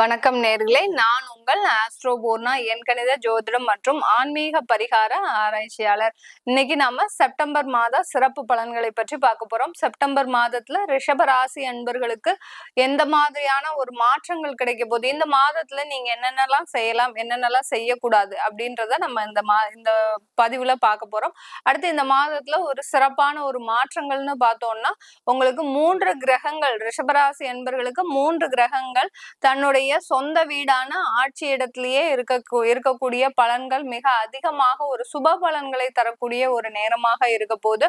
வணக்கம் நேர்களே. நான் உங்கள் ஆஸ்ட்ரோபூர்ணா எண்கணித ஜோதிடம் மற்றும் ஆன்மீக பரிகார ஆராய்ச்சியாளர். இன்னைக்கு நாம செப்டம்பர் மாத சிறப்பு பலன்களை பற்றி பார்க்க போறோம். செப்டம்பர் மாதத்துல ரிஷபராசி அன்பர்களுக்கு எந்த மாதிரியான ஒரு மாற்றங்கள் கிடைக்க போகுது? இந்த மாதத்துல நீங்க என்னென்னலாம் செய்யலாம்? என்னென்னலாம் செய்யக்கூடாது? அப்படின்றத நம்ம இந்த மா இந்த பதிவுல பார்க்க போறோம். அடுத்து இந்த மாதத்துல ஒரு சிறப்பான ஒரு மாற்றங்கள்னு பார்த்தோம்னா உங்களுக்கு மூன்று கிரகங்கள் ரிஷபராசி அன்பர்களுக்கு மூன்று கிரகங்கள் தன்னுடைய சொந்த வீடான ஆட்சி இடத்திலேயே இருக்க இருக்கக்கூடிய பலன்கள் மிக அதிகமாக ஒரு சுப பலன்களை தரக்கூடிய ஒரு நேரமாக இருக்க போது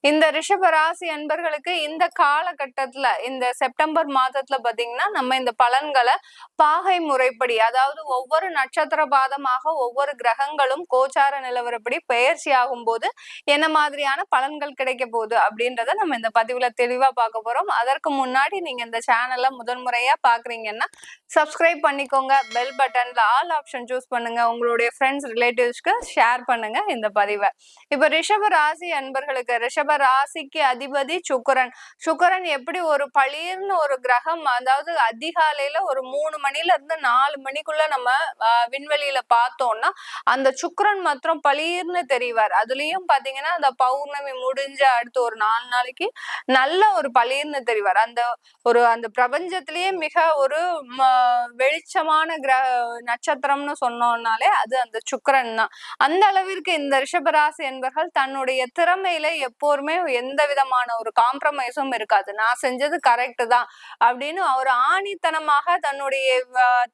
இந்த ரிஷப ராசி அன்பர்களுக்கு இந்த காலகட்டத்துல இந்த செப்டம்பர் மாதத்துல பாத்தீங்கன்னா நம்ம இந்த பலன்களை பாகை முறைப்படி அதாவது ஒவ்வொரு நட்சத்திர பாதமாக ஒவ்வொரு கிரகங்களும் கோச்சார நிலவரப்படி பெயர்ச்சி ஆகும் போது என்ன மாதிரியான பலன்கள் கிடைக்க போகுது அப்படின்றத நம்ம இந்த பதிவுல தெளிவா பார்க்க போறோம். அதற்கு முன்னாடி நீங்க இந்த சேனல்ல முதன்முறையா பாக்குறீங்கன்னா சப்ஸ்கிரைப் பண்ணிக்கோங்க பெல் பட்டன்ல ஆல் ஆப்ஷன் சூஸ் பண்ணுங்க. உங்களுடைய ஃப்ரெண்ட்ஸ் ரிலேட்டிவ்ஸ்க்கு ஷேர் பண்ணுங்க இந்த பதிவை. இப்ப ரிஷப ராசி அன்பர்களுக்கு ரிஷப ராசிக்கு அதிபதி சுக்கரன். சுக்கரன் எப்படி ஒரு பளிர்னு ஒரு கிரகம் அதாவது அதிகாலையில ஒரு மூணு மணில இருந்து நாலு மணிக்குள்ள நம்ம விண்வெளியில பார்த்தோம்னா அந்த சுக்கரன் மாத்திரம் பளிர்னு தெரிவார். அதுலயும் பாத்தீங்கன்னா அந்த பௌர்ணமி முடிஞ்ச அடுத்து ஒரு நாலு நாளைக்கு நல்ல ஒரு பளிர்னு தெரிவார். அந்த ஒரு அந்த பிரபஞ்சத்திலேயே மிக ஒரு வெளிச்சமான கிரக நட்சத்திரம்னு சொன்னோம்னாலே அது அந்த சுக்கரன் தான். அந்த அளவிற்கு இந்த ரிஷபராசி என்பர்கள் தன்னுடைய திறமையில எப்போருமே எந்த விதமான ஒரு காம்ப்ரமைஸும் இருக்காது. நான் செஞ்சது கரெக்ட் தான் அப்படின்னு ஒரு ஆணித்தனமாக தன்னுடைய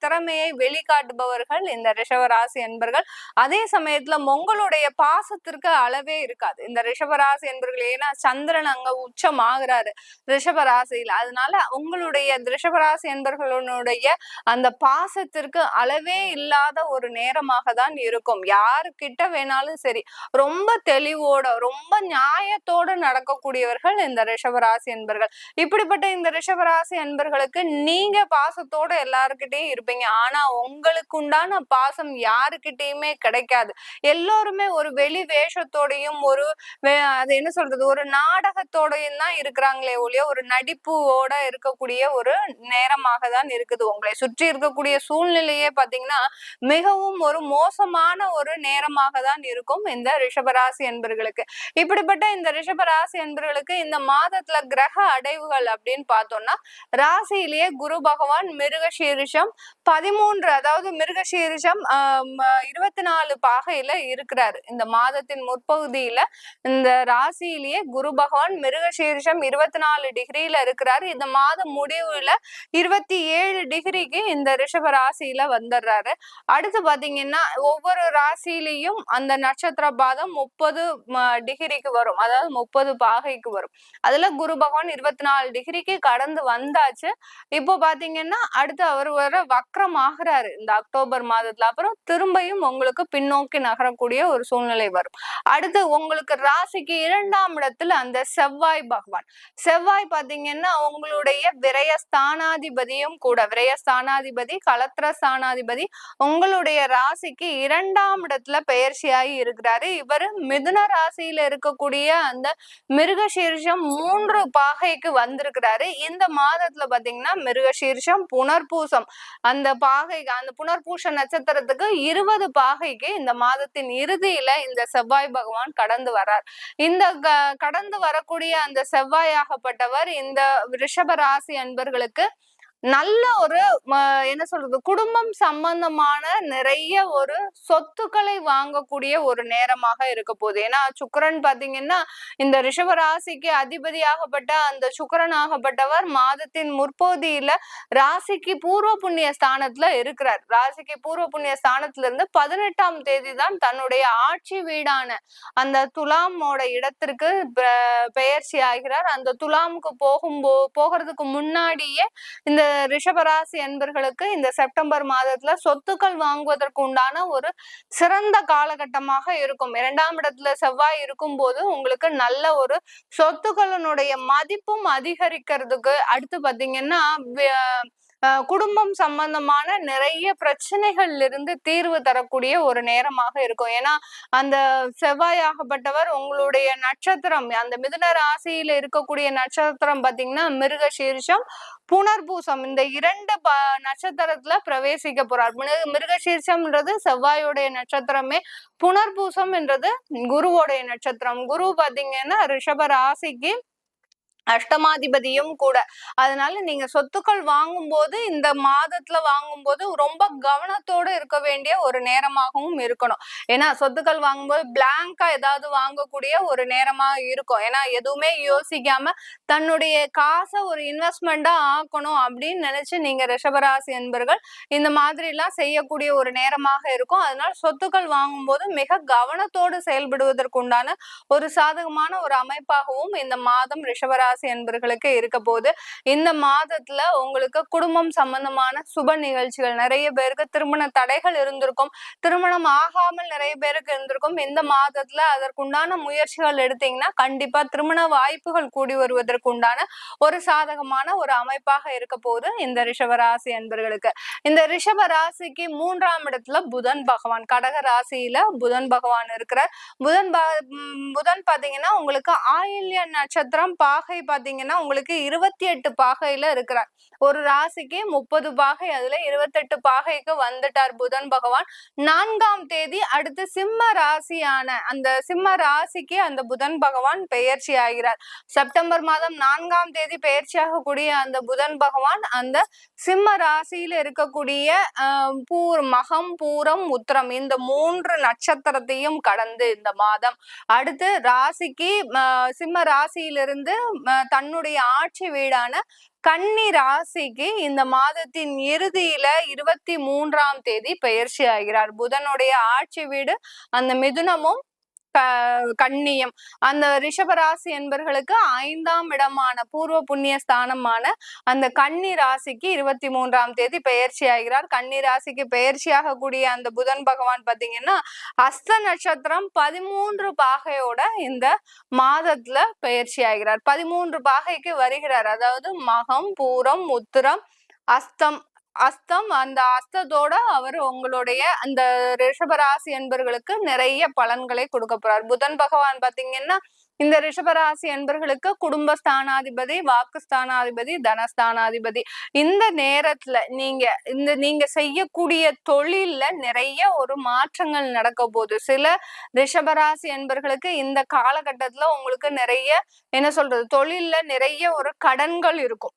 திறமையை வெளிக்காட்டுபவர்கள் இந்த ரிஷபராசி என்பர்கள். அதே சமயத்துல உங்களுடைய பாசத்திற்கு அளவே இருக்காது. இந்த ரிஷபராசி என்பர்கள் ஏன்னா சந்திரன் அங்க உச்சம் ஆகுறாரு ரிஷபராசியில். அதனால உங்களுடைய ரிஷபராசி என்பர்களுடைய அந்த பாசத்திற்கு அளவே இல்லாத ஒரு நேரமாக தான் இருக்கும். யாருக்கிட்ட வேணாலும் சரி ரொம்ப தெளிவோட ரொம்ப நியாயத்தோட நடக்கக்கூடியவர்கள் இந்த ரிஷபராசி என்பர்கள் இப்படிப்பட்ட இந்த ரிஷபராசி என்பர்களுக்கு நீங்க பாசத்தோட எல்லாருக்கிட்டையும் இருப்பீங்க. ஆனா உங்களுக்கு உண்டான பாசம் யாருக்கிட்டையுமே கிடைக்காது. எல்லோருமே ஒரு வெளி வேஷத்தோடையும் ஒரு அது என்ன சொல்றது ஒரு நாடகத்தோடையும் தான் இருக்கிறாங்களே ஒழிய ஒரு நடிப்போட இருக்கக்கூடிய ஒரு நேரமாக தான் இருக்குது. உங்களை சுற்றி இருக்கக்கூடிய சூழ்நிலை உண்மையிலேயே பாத்தீங்கன்னா மிகவும் ஒரு மோசமான ஒரு நேரமாக தான் இருக்கும் இந்த ரிஷபராசி என்பர்களுக்கு. இப்படிப்பட்ட இந்த ரிஷபராசி என்பர்களுக்கு இந்த மாதத்துல கிரக அடைவுகள் அப்படின்னு பார்த்தோம்னா ராசியிலேயே குரு பகவான் மிருகசீரிஷம் பதிமூன்று அதாவது மிருகசீரிஷம் இருபத்தி நாலு பாகையில இருக்கிறாரு. இந்த மாதத்தின் முற்பகுதியில இந்த ராசியிலேயே குரு பகவான் மிருகசீரிஷம் இருபத்தி நாலு டிகிரியில இருக்கிறாரு. இந்த மாதம் முடிவுல இருபத்தி ஏழு டிகிரிக்கு இந்த ரிஷப ராசியில வந்துடுறாரு. அடுத்து பாத்தீங்கன்னா ஒவ்வொரு ராசியிலையும் அந்த நட்சத்திர பாதம் முப்பது டிகிரிக்கு வரும். அதாவது முப்பது பாகைக்கு வரும். அதுல குரு பகவான் இருபத்தி நாலு டிகிரிக்கு கடந்து வந்தாச்சு. இப்போ பாத்தீங்கன்னா அடுத்து அவர் வர வக்ரம் ஆகிறாரு. இந்த அக்டோபர் மாதத்துல அப்புறம் திரும்பியும் உங்களுக்கு பின்னோக்கி நகரக்கூடிய ஒரு சூழ்நிலை வரும். அடுத்து உங்களுக்கு ராசிக்கு இரண்டாம் இடத்துல அந்த செவ்வாய் பகவான். செவ்வாய் பாத்தீங்கன்னா உங்களுடைய விரயஸ்தானாதிபதியும் கூட விரயஸ்தானாதிபதி கலத்திர ஸ்தான ஸ்தானாதிபதி உங்களுடைய ராசிக்கு இரண்டாம் இடத்துல பெயர்ச்சியாகி இருக்கிறாரு. இவர் மிதுன ராசியில இருக்கக்கூடிய அந்த மிருகசீர்ஷம் மூன்று பாகைக்கு வந்திருக்கிறாரு. இந்த மாதத்துல பாத்தீங்கன்னா மிருகசீர்ஷம் புனர்பூசம். அந்த பாகை அந்த புனர்பூச நட்சத்திரத்துக்கு இருபது பாகைக்கு இந்த மாதத்தின் இறுதியில இந்த செவ்வாய் பகவான் கடந்து வர்றார் இந்த கடந்து வரக்கூடிய அந்த செவ்வாயாகப்பட்டவர் இந்த ரிஷப ராசி அன்பர்களுக்கு நல்ல ஒரு என்ன சொல்றது குடும்பம் சம்பந்தமான நிறைய ஒரு சொத்துக்களை வாங்கக்கூடிய ஒரு நேரமாக இருக்க போகுது. ஏன்னா சுக்கரன் பாத்தீங்கன்னா இந்த ரிஷபராசிக்கு அதிபதியாகப்பட்ட அந்த சுக்கரன் ஆகப்பட்டவர் மாதத்தின் முற்பகுதியில ராசிக்கு பூர்வ புண்ணிய ஸ்தானத்துல இருக்கிறார். ராசிக்கு பூர்வ புண்ணிய ஸ்தானத்துல இருந்து பதினெட்டாம் தேதி தான் தன்னுடைய ஆட்சி வீடான அந்த துலாமோட இடத்திற்கு பெயர்ச்சி ஆகிறார். அந்த துலாமுக்கு போகும்போ போகிறதுக்கு முன்னாடியே இந்த ரிஷபராசி என்பர்களுக்கு இந்த செப்டம்பர் மாதத்துல சொத்துக்கள் வாங்குவதற்கு உண்டான ஒரு சிறந்த காலகட்டமாக இருக்கும். இரண்டாம் இடத்துல செவ்வாய் இருக்கும் போது உங்களுக்கு நல்ல ஒரு சொத்துக்களினுடைய மதிப்பும் அதிகரிக்கிறதுக்கு அடுத்து பாத்தீங்கன்னா குடும்பம் சம்பந்தமான நிறைய பிரச்சனைகள்ல இருந்து தீர்வு தரக்கூடிய ஒரு நேரமாக இருக்கும். ஏன்னா அந்த செவ்வாயாகப்பட்டவர் உங்களுடைய நட்சத்திரம் அந்த மிதுன ராசியில இருக்கக்கூடிய நட்சத்திரம் பாத்தீங்கன்னா மிருக சீர்ஷம் புனர்பூசம். இந்த இரண்டு ப நட்சத்திரத்துல பிரவேசிக்க போறார். மிருக- மிருகசீர்ஷம்ன்றது செவ்வாயோடைய நட்சத்திரமே புனர்பூசம் என்றது குருவோடைய நட்சத்திரம். குரு பாத்தீங்கன்னா ரிஷப ராசிக்கு அஷ்டமாதிபதியும் கூட. அதனால நீங்க சொத்துக்கள் வாங்கும்போது இந்த மாதத்துல வாங்கும்போது ரொம்ப கவனத்தோடு இருக்க வேண்டிய ஒரு நேரமாகவும் இருக்கணும். ஏன்னா சொத்துக்கள் வாங்கும்போது பிளாங்கா ஏதாவது வாங்கக்கூடிய ஒரு நேரமா இருக்கும். ஏன்னா எதுவுமே யோசிக்காம தன்னுடைய காசை ஒரு இன்வெஸ்ட்மெண்டா ஆக்கணும் அப்படின்னு நினைச்சு நீங்க ரிஷபராசி என்பர்கள் இந்த மாதிரி எல்லாம் செய்யக்கூடிய ஒரு நேரமாக இருக்கும். அதனால சொத்துக்கள் வாங்கும்போது மிக கவனத்தோடு செயல்படுவதற்குண்டான ஒரு சாதகமான ஒரு அமைப்பாகவும் இந்த மாதம் ரிஷபராசி ராசி என்பர்களுக்கு இருக்க போது இந்த மாதத்துல உங்களுக்கு குடும்பம் சம்பந்தமான சுப நிகழ்ச்சிகள் நிறைய பேருக்கு திருமண தடைகள் இருந்திருக்கும் திருமணம் ஆகாமல் நிறைய பேருக்கு இருந்திருக்கும். இந்த மாதத்துல அதற்குண்டான முயற்சிகள் எடுத்தீங்கன்னா கண்டிப்பா திருமண வாய்ப்புகள் கூடி வருவதற்கு உண்டான ஒரு சாதகமான ஒரு அமைப்பாக இருக்க போது இந்த ரிஷபராசி அன்பர்களுக்கு. இந்த ரிஷப ராசிக்கு மூன்றாம் இடத்துல புதன் பகவான் கடக ராசியில புதன் பகவான் இருக்கிறார். புதன் புதன் பாத்தீங்கன்னா உங்களுக்கு ஆயில்ய நட்சத்திரம் பாகை பாத்தீங்கன்னா உங்களுக்கு இருபத்தி எட்டு பாகையில இருக்கிறார். ஒரு ராசிக்கு முப்பது பாகை அதுல இருபத்தெட்டு பாகைக்கு வந்துட்டார் புதன் பகவான். நான்காம் தேதி அடுத்து சிம்ம ராசியான அந்த சிம்ம ராசிக்கு அந்த புதன் பகவான் பெயர்ச்சி ஆகிறார். செப்டம்பர் மாதம் நான்காம் தேதி பெயர்ச்சியாகக்கூடிய அந்த புதன் பகவான் அந்த சிம்ம ராசியில இருக்கக்கூடிய ஆஹ், பூர் மகம் பூரம் உத்திரம் இந்த மூன்று நட்சத்திரத்தையும் கடந்து இந்த மாதம். அடுத்து ராசிக்கு சிம்ம ராசியிலிருந்து தன்னுடைய ஆட்சி வீடான கன்னி ராசிக்கு இந்த மாதத்தின் இறுதியில இருபத்தி மூன்றாம் தேதி பெயர்ச்சி ஆகிறார். புதனுடைய ஆட்சி வீடு அந்த மிதுனமும் க- அந்த ரிஷபராசி என்பர்களுக்கு ஐந்தாம் இடமான பூர்வ புண்ணிய ஸ்தானமான அந்த கன்னி ராசிக்கு இருபத்தி மூன்றாம் தேதி பெயர்ச்சி ஆகிறார். கன்னி ராசிக்கு பெயர்ச்சியாக கூடிய அந்த புதன் பகவான் பாத்தீங்கன்னா அஸ்த நட்சத்திரம் பதிமூன்று பாகையோட இந்த மாதத்துல பெயர்ச்சி ஆகிறார். பதிமூன்று பாகைக்கு வருகிறார். அதாவது மகம் பூரம் உத்திரம் அஸ்தம் அஸ்தம். அந்த அஸ்தத்தோட அவர் உங்களுடைய அந்த ரிஷபராசி என்பர்களுக்கு நிறைய பலன்களை கொடுக்க போறார். புதன் பகவான் பாத்தீங்கன்னா இந்த ரிஷபராசி என்பர்களுக்கு குடும்ப ஸ்தானாதிபதி வாக்கு ஸ்தானாதிபதி தனஸ்தானாதிபதி. இந்த நேரத்துல நீங்க இந்த நீங்க செய்யக்கூடிய தொழில்ல நிறைய ஒரு மாற்றங்கள் நடக்க போகுது. சில ரிஷபராசி என்பர்களுக்கு இந்த காலகட்டத்துல உங்களுக்கு நிறைய என்ன சொல்றது தொழில்ல நிறைய ஒரு கடன்கள் இருக்கும்.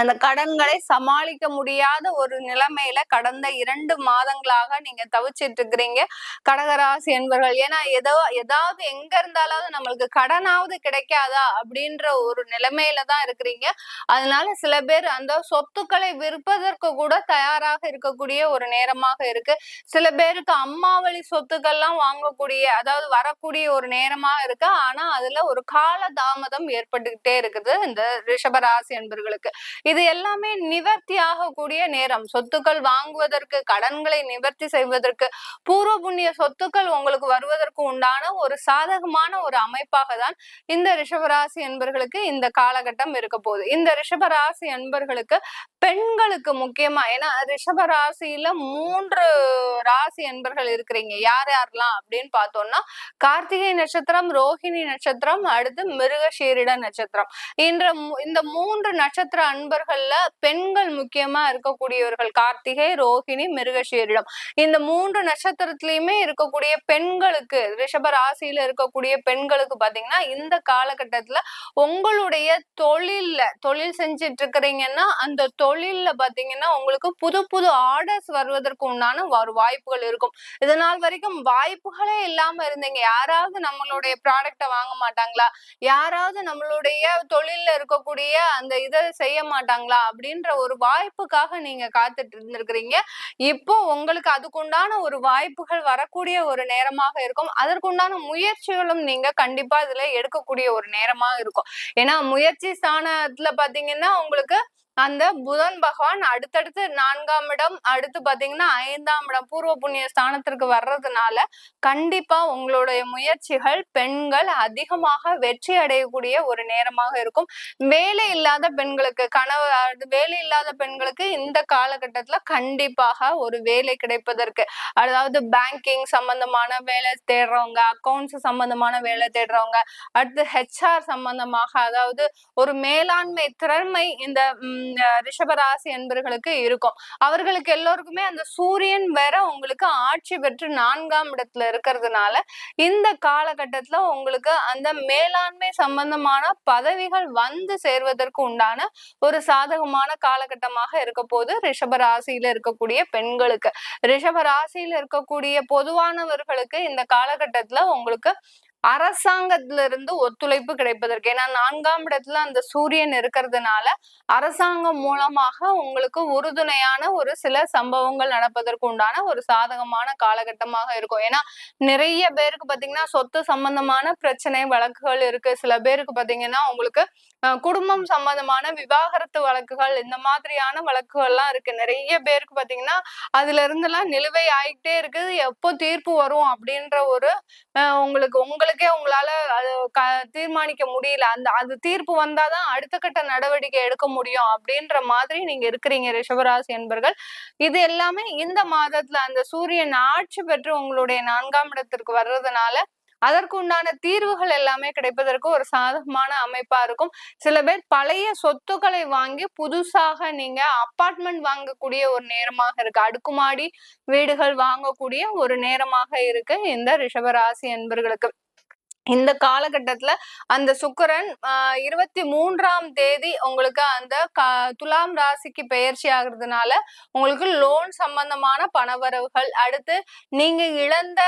அந்த கடன்களை சமாளிக்க முடியாத ஒரு நிலைமையில கடந்த இரண்டு மாதங்களாக நீங்க தவிச்சிட்டு இருக்கிறீங்க கடகராசி என்பவர்கள் ஏன்னா ஏதோ ஏதாவது எங்க இருந்தாலாவது நம்மளுக்கு கடனாவது கிடைக்காதா அப்படின்ற ஒரு நிலைமையில தான் இருக்கிறீங்க. அதனால சில பேர் அந்த சொத்துக்களை விற்பதற்கு கூட தயாராக இருக்கக்கூடிய ஒரு நேரமாக இருக்கு. சில பேருக்கு அம்மாவளி சொத்துக்கள்லாம் வாங்கக்கூடிய அதாவது வரக்கூடிய ஒரு நேரமா இருக்கு. ஆனா அதுல ஒரு கால தாமதம் ஏற்பட்டுக்கிட்டே இருக்குது இந்த ரிஷபராசி என்பர்களுக்கு. இது எல்லாமே நிவர்த்தி ஆகக்கூடிய நேரம். சொத்துக்கள் வாங்குவதற்கு கடன்களை நிவர்த்தி செய்வதற்கு பூர்வ புண்ணிய சொத்துக்கள் உங்களுக்கு வருவதற்கு உண்டான ஒரு சாதகமான ஒரு அமைப்பாக தான் இந்த ரிஷபராசி என்பர்களுக்கு இந்த காலகட்டம் இருக்க போகுது. இந்த ரிஷபராசி என்பர்களுக்கு பெண்களுக்கு முக்கியமா ஏன்னா ரிஷபராசியில மூன்று ராசி என்பர்கள் இருக்கிறீங்க. யார் யாரெல்லாம் அப்படின்னு பார்த்தோம்னா கார்த்திகை நட்சத்திரம் ரோஹிணி நட்சத்திரம் அடுத்து மிருகஷீரிட நட்சத்திரம். இன்ற இந்த மூன்று நட்சத்திர அன்பர்கள்ல பெண்கள் முக்கியமா இருக்கக்கூடியவர்கள் கார்த்திகை ரோஹிணி மிருகசீரிடம். இந்த மூன்று நட்சத்திரத்திலயுமே இருக்கக்கூடிய பெண்களுக்கு ரிஷப ராசியில இருக்கக்கூடிய பெண்களுக்கு பாத்தீங்கன்னா இந்த காலகட்டத்துல உங்களுடைய தொழில்ல தொழில் செஞ்சிட்டு இருக்கிறீங்கன்னா அந்த தொழில்ல பாத்தீங்கன்னா உங்களுக்கு புது புது ஆர்டர்ஸ் வருவதற்கு உண்டான ஒரு வாய்ப்புகள் இருக்கும். இது நாள் வரைக்கும் வாய்ப்புகளே இல்லாம இருந்தீங்க. யாராவது நம்மளுடைய ப்ராடக்ட வாங்க மாட்டாங்களா? யாராவது நம்மளுடைய தொழில்ல இருக்கக்கூடிய அந்த இதை செய்ய மாட்டாங்களா அப்படின்ற ஒரு வாய்ப்புக்காக நீங்க காத்துட்டு இருந்திருக்கிறீங்க. இப்போ உங்களுக்கு அதுக்குண்டான ஒரு வாய்ப்புகள் வரக்கூடிய ஒரு நேரமாக இருக்கும். அதற்குண்டான முயற்சிகளும் நீங்க கண்டிப்பா இதுல எடுக்கக்கூடிய ஒரு நேரமா இருக்கும். ஏன்னா முயற்சி ஸ்தானத்துல பாத்தீங்கன்னா உங்களுக்கு அந்த புதன் பகவான் அடுத்தடுத்து நான்காம் இடம் அடுத்து பாத்தீங்கன்னா ஐந்தாம் இடம் பூர்வ புண்ணிய ஸ்தானத்திற்கு வர்றதுனால கண்டிப்பா உங்களுடைய முயற்சிகள் பெண்கள் அதிகமாக வெற்றி அடையக்கூடிய ஒரு நேரமாக இருக்கும். வேலை இல்லாத பெண்களுக்கு கனவு வேலை இல்லாத பெண்களுக்கு இந்த காலகட்டத்துல கண்டிப்பாக ஒரு வேலை கிடைப்பதற்கு. அதாவது பேங்கிங் சம்பந்தமான வேலை தேடுறவங்க அக்கௌண்ட்ஸ் சம்பந்தமான வேலை தேடுறவங்க அடுத்து ஹெச்ஆர் சம்பந்தமாக அதாவது ஒரு மேலாண்மை திறமை இந்த ரிஷபராசி என்பர்களுக்கு இருக்கும். அவர்களுக்கு எல்லோருக்குமே அந்த சூரியன் வேற உங்களுக்கு ஆட்சி பெற்று நான்காம் இடத்துல இருக்கிறதுனால இந்த காலகட்டத்துல உங்களுக்கு அந்த மேலாண்மை சம்பந்தமான பதவிகள் வந்து சேர்வதற்கு உண்டான ஒரு சாதகமான காலகட்டமாக இருக்க போது ரிஷபராசியில இருக்கக்கூடிய பெண்களுக்கு. ரிஷபராசியில இருக்கக்கூடிய பொதுவானவர்களுக்கு இந்த காலகட்டத்துல உங்களுக்கு அரசாங்கத்துல இருந்து ஒத்துழைப்பு கிடைப்பதற்கு. ஏன்னா நான்காம் இடத்துல அந்த சூரியன் இருக்கிறதுனால அரசாங்கம் மூலமாக உங்களுக்கு உறுதுணையான ஒரு சில சம்பவங்கள் நடப்பதற்கு உண்டான ஒரு சாதகமான காலகட்டமாக இருக்கும். ஏன்னா நிறைய பேருக்கு பாத்தீங்கன்னா சொத்து சம்பந்தமான பிரச்சனை வழக்குகள் இருக்கு. சில பேருக்கு பாத்தீங்கன்னா உங்களுக்கு குடும்பம் சம்பந்தமான விவாகரத்து வழக்குகள் இந்த மாதிரியான வழக்குகள்லாம் இருக்கு. நிறைய பேருக்கு பாத்தீங்கன்னா அதுல இருந்தெல்லாம் நிலுவை ஆகிட்டே இருக்கு எப்போ தீர்ப்பு வரும் அப்படின்ற ஒரு உங்களுக்கு உங்களுக்கே உங்களால அது தீர்மானிக்க முடியல. அந்த அது தீர்ப்பு வந்தாதான் அடுத்த கட்ட நடவடிக்கை எடுக்க முடியும் அப்படின்ற மாதிரி நீங்க இருக்கிறீங்க ரிஷபராசி என்பர்கள். இது எல்லாமே இந்த மாதத்துல அந்த சூரியன் ஆட்சி பெற்று உங்களுடைய நான்காம் இடத்திற்கு வர்றதுனால அதற்கு உண்டான தீர்வுகள் எல்லாமே கிடைப்பதற்கு ஒரு சாதகமான அமைப்பா இருக்கும். சில பேர் பழைய சொத்துக்களை வாங்கி புதுசாக நீங்க அப்பார்ட்மெண்ட் வாங்கக்கூடிய ஒரு நேரமாக இருக்கு. அடுக்குமாடி வீடுகள் வாங்கக்கூடிய ஒரு நேரமாக இருக்கு இந்த ரிஷபராசி என்பர்களுக்கு. இந்த காலகட்டத்துல அந்த சுக்கரன் இருபத்தி மூன்றாம் தேதி உங்களுக்கு அந்த துலாம் ராசிக்கு பயிற்சி ஆகுறதுனால உங்களுக்கு லோன் சம்பந்தமான பணவரவுகள் அடுத்து நீங்க இழந்த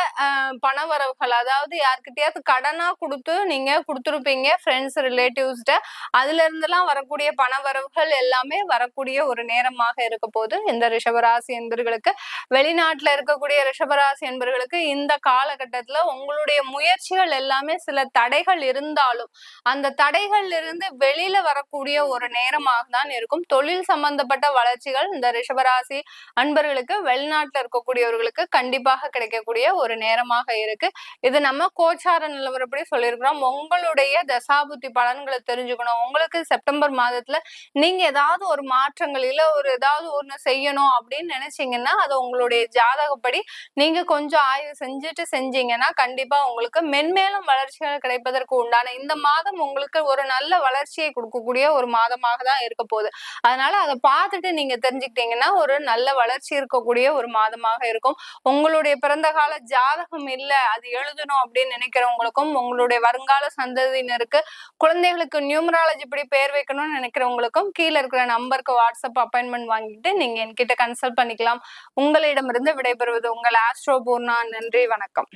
பணவரவுகள் அதாவது யாருக்கிட்டயாவது கடனா கொடுத்து நீங்க கொடுத்துருப்பீங்க ஃப்ரெண்ட்ஸ் ரிலேட்டிவ்ஸ்ட அதுல இருந்தெல்லாம் வரக்கூடிய பணவரவுகள் எல்லாமே வரக்கூடிய ஒரு நேரமாக இருக்க போது இந்த ரிஷபராசி என்பர்களுக்கு வெளிநாட்டுல இருக்கக்கூடிய ரிஷபராசி என்பர்களுக்கு இந்த காலகட்டத்துல உங்களுடைய முயற்சிகள் எல்லாமே எல்லாமே சில தடைகள் இருந்தாலும் அந்த தடைகள் இருந்து வெளியில வரக்கூடிய ஒரு நேரமாக தான் இருக்கும். தொழில் சம்பந்தப்பட்ட வளர்ச்சிகள் இந்த ரிஷபராசி அன்பர்களுக்கு வெளிநாட்டுல இருக்கக்கூடியவர்களுக்கு கண்டிப்பாக கிடைக்கக்கூடிய ஒரு நேரமாக இருக்கு. இது நம்ம கோச்சார நிலவரப்படி சொல்லியிருக்கிறோம். உங்களுடைய தசாபுத்தி பலன்களை தெரிஞ்சுக்கணும். உங்களுக்கு செப்டம்பர் மாதத்துல நீங்க ஏதாவது ஒரு மாற்றங்கள் இல்ல ஒரு ஏதாவது ஒண்ணு செய்யணும் அப்படின்னு நினைச்சீங்கன்னா அது உங்களுடைய ஜாதகப்படி நீங்க கொஞ்சம் ஆய்வு செஞ்சுட்டு செஞ்சீங்கன்னா கண்டிப்பா உங்களுக்கு மென்மேலும் வளர்ச்சிகள் கிடைப்பதற்கு உண்டான இந்த மாதம் உங்களுக்கு ஒரு நல்ல வளர்ச்சியை கொடுக்கக்கூடிய ஒரு மாதமாக தான் இருக்க போகுது. அதனால அதை பார்த்துட்டு நீங்க தெரிஞ்சுக்கிட்டீங்கன்னா ஒரு நல்ல வளர்ச்சி இருக்கக்கூடிய ஒரு மாதமாக இருக்கும். உங்களுடைய பிறந்த கால ஜாதகம் இல்லை அது எழுதணும் அப்படின்னு நினைக்கிறவங்களுக்கும் உங்களுடைய வருங்கால சந்ததியினருக்கு குழந்தைகளுக்கு நியூமராலஜி இப்படி பேர் வைக்கணும்னு நினைக்கிறவங்களுக்கும் கீழே இருக்கிற நம்பருக்கு வாட்ஸ்அப் அப்பாயின்மெண்ட் வாங்கிட்டு நீங்க என்கிட்ட கன்சல்ட் பண்ணிக்கலாம். உங்களிடமிருந்து விடைபெறுவது உங்கள் ஆஸ்ட்ரோ பூர்ணா நன்றி வணக்கம்.